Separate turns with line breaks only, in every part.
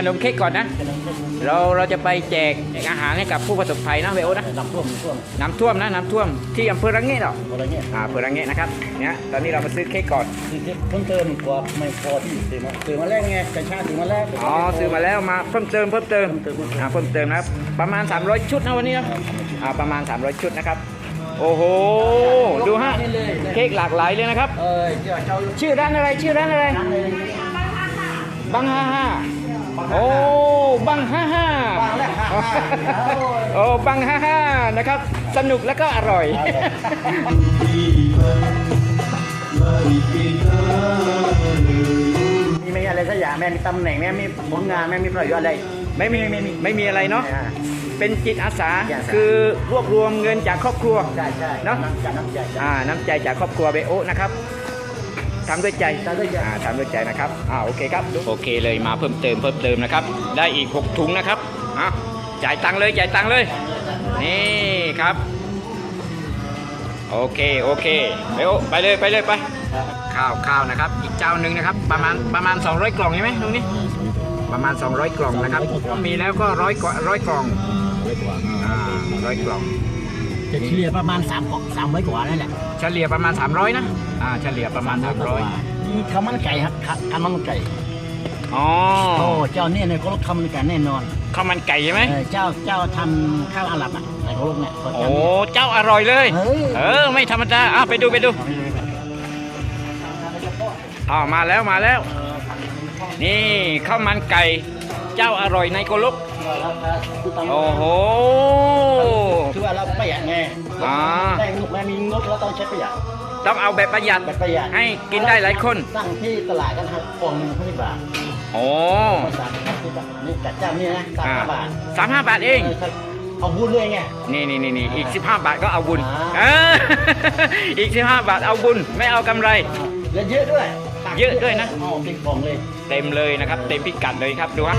ขนมเค้กก่อนนะ
ขนมเค้ก
เราเราจะไปแจกอาหารให้กับผู้ประสบภัยนะเบโอนะ
น้ำท่วมน้ำท่วม
น้ำท่วมนะน้ำท่วมที่อำเภอระเงะหรอ
อะไรเงี้ย
อ่าอำเภอระเงะนะครับเนี่ยตอนนี้เรามาซื้อเค้กก่อน
คือเพิ่มเติมกว่าไม่พอที่ซื้อมาซื้อมาแรกไงกระชาซื้อมาแรก
อ๋อซื้อมาแล้วมาเพิ่มเติมเพิ่มเติม
เพิ่มเติม
อ่าเพิ่มเติมนะครับประมาณ 300 ชุดนะวันนี้นะอ่าประมาณ 300 ชุดนะครับ โอ้โหดูฮะเค้กหลากหลายเลยนะครับ
เออเจ้าเจ้า
ชื่อร้านอะไรชื่อร้านอะไร
ตั้งเลย
บังฮ่าฮ่า โอ้บังฮ่าฮ่า
บางแรกห้าห้า
โอ้บังฮ่าฮ่านะครับ สนุกแล้วก็อร่อย
มีไม่อะไรสักอย่างแม่มีตำแหน่งแม่มีผลงานแม่มีประโยชน์อะไร
ไม่มีไม่มีไม่มีอะไรเนาะ
อ่า
เป็นจิตอาสา
จิตอาสา
คือรวบรวมเงินจากครอบครัว
ใช่ใช่
เนอะ
น้ำใจน้ำใจ
อ่าน้ำใจจากครอบครัวเบโอะนะครับ ทำด้วยใจ
ทำด้วยใจ
อ่าทำด้วยใจนะครับอ่าโอเคครับโอเคเลยมาเพิ่มเติมเพิ่มเติมนะครับ ได้อีก 6 ถุงนะครับอะจ่ายตังค์เลยจ่ายตังค์เลย นี่ครับ โอเคโอเคเบโอะไปเลยไปเลยไป ข้าวข้าวนะครับ อีกเจ้าหนึ่งนะครับ ประมาณประมาณ 200 กล่องใช่ไหมตรงนี้ ประมาณ 200 กล่องนะครับ มีแล้วก็ร้อยกว่าร้อยกล่องอ่าร้อยกล่อง
จะเฉลี่ยประมาณ3กสามร้อยกว่านั่นแหละ
เฉลี่ยประมาณ 300 นะ อ่า เฉลี่ยประมาณ
นี่ข้าวมันไก่ครับข้าวมันไก่
300อ๋อ
โอ้เจ้าเนี่ยเนี่ยก็รสข้าวมันไก่แน่นอน
ข้าวมันไก่ใช่ไหม
เออเจ้าเจ้าทำข้าวอาหรับอะไอ้เขาลูกเนี่ยเขา
โอ้
ทำเนี่ย
เจ้าอร่อยเลย
เฮ้ย
เออ ไม่ธรรมดาอะไปดูไปดูอ๋อมาแล้วมาแล้ว นี่ข้าวมันไก่ เจ้าอร่อยในโกลก โอ้โห
คือว่าเราประหยัดไง
อ่า
ได้ลูกแม่มีงบเราต้องใช้ประหยัด
ต้องเอาแบบประหยัด
แบบประหยัด
ให้กินได้หลายคน
สั่งที่ตลาดกันครับกล่องหนึ่งพันบาท
โอ้
มาสั่งครับที่แบบนี่จัดเจ้านี่นะสาม
อ่า
ห้าบาท
สามห้าบาทเอง
เอาบุญเลยไง
นี่นี่นี่นี่อีก 15 บาทก็เอาบุญ
อ่า
เอออีก 15 บาทเอาบุญไม่เอากำไร
แล้วเยอะด้วยตัก
เยอะด้วยนะ
อ๋อเป็นกล่องเลย
เต็มเลยนะครับ เต็มพิกัดเลยครับดูฮะ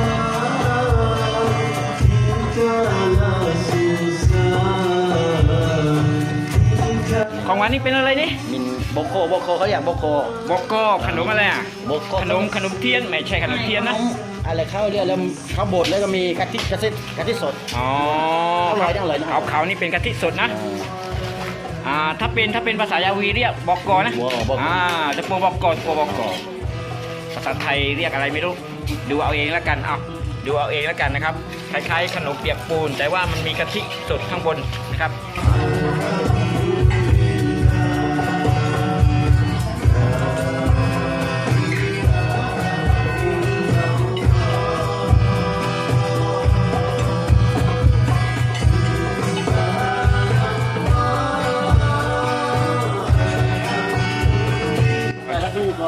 ของหวานนี่เป็นอะไรนี่
มินโบโคโบโคเขาอยากโบโค
บอกก็ขนมอะไรอะ
โบโค
ขนมขนมเทียนไม่ใช่ขนมเทียนนะ
อะไรข้าวเรียกแล้วข้าวบดแล้วก็มีกะทิกะทิกะทิสด
อ๋อ
อร่อยจังเลยนะ
ขาวขาวๆนี่เป็นกะทิสดนะอ่าถ้าเป็นถ้าเป็นภาษายาวีเรียกบอกกอนะ
บัวบอก
อ่าจะปูบอกกอปูบอกกอภาษาไทยเรียกอะไรไม่รู้ดูเอาเองแล้วกันเอาดูเอาเองแล้วกันนะครับคล้ายๆขนมเปียกปูน แต่ว่ามันมีกะทิสดข้างบนนะครับ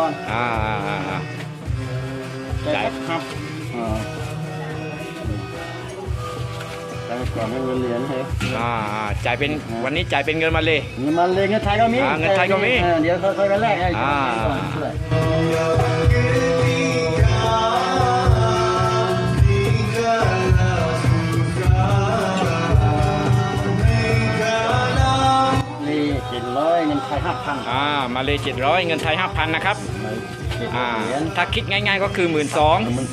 อน
อ่าอ่าอ่าอ่า
ได้ครับอ่าได้ก่อนให้เงินเหรียญเฮ้ย
อ่าอ่าจ่ายเป็นวันนี้จ่ายเป็นเงินมาเลย
เงินมันเลยเงินไทยก็มี
อ่าเงินไทยก็มี
เออเดี๋ยวค่อยๆไปแลกให้
อ่า
ช่วย อยเงินไทยห้าพัน
อ่ามาเลย700เงินไทย5,000นะครับ
เจ็ด
อ่า
เหรียญ
ถ้าคิดง่ายๆก็คือ1 2 0 0 0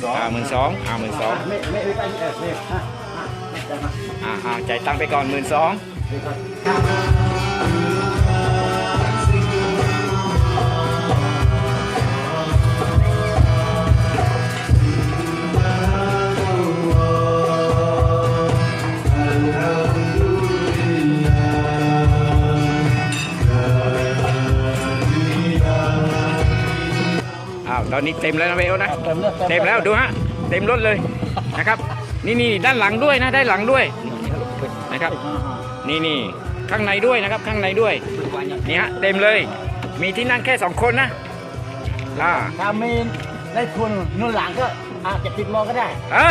12,000
อ่าหมื่นสองอ่าหมื่นสอง
ไม่ไม่ไม่ไปเออไม่ฮะฮะจะมา
อ่าอ่าจ่ายตังค์ไปก่อนหมื่นสองาวตอนนี้เต็มแล้วนะเบลนะ
เต็มแล้ว
เต็มแล้วดูฮะ เต็มรถเลยนะครับ นี่นี่ด้านหลังด้วยนะด้านหลังด้วยนะครับ นี่นี่ข้างในด้วยนะครับ ข้างในด้วยนี่ฮะเต็มเลย มีที่นั่งแค่สองคนนะอ่า
ถ้ามีได้ทุนนู่นหลังก็อาจจะติดมอก็ได้
อ่า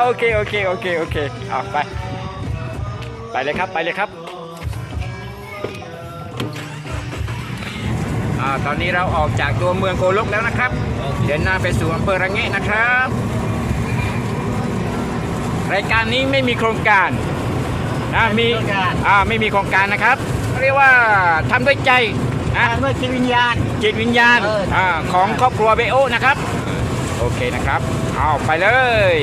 โอเคโอเคโอเคโอเคเอาไป ไปเลยครับไปเลยครับ อ่าตอนนี้เราออกจากตัวเมืองโกลกแล้วนะครับ เดินหน้าไปสู่อำเภอระเงะนะครับ รายการนี้ไม่มีโครงการนะมี
ไม่มีโครงการ
อ่าไม่มีโครงการนะครับเรียกว่าทำด้วยใจนะ
อ่านด้วยจิตวิญญาณ
จิตวิญญาณ
เอออ่
อ่าของครอบครัวเบโอนะครับ โอเคนะครับเอเอาไปเลย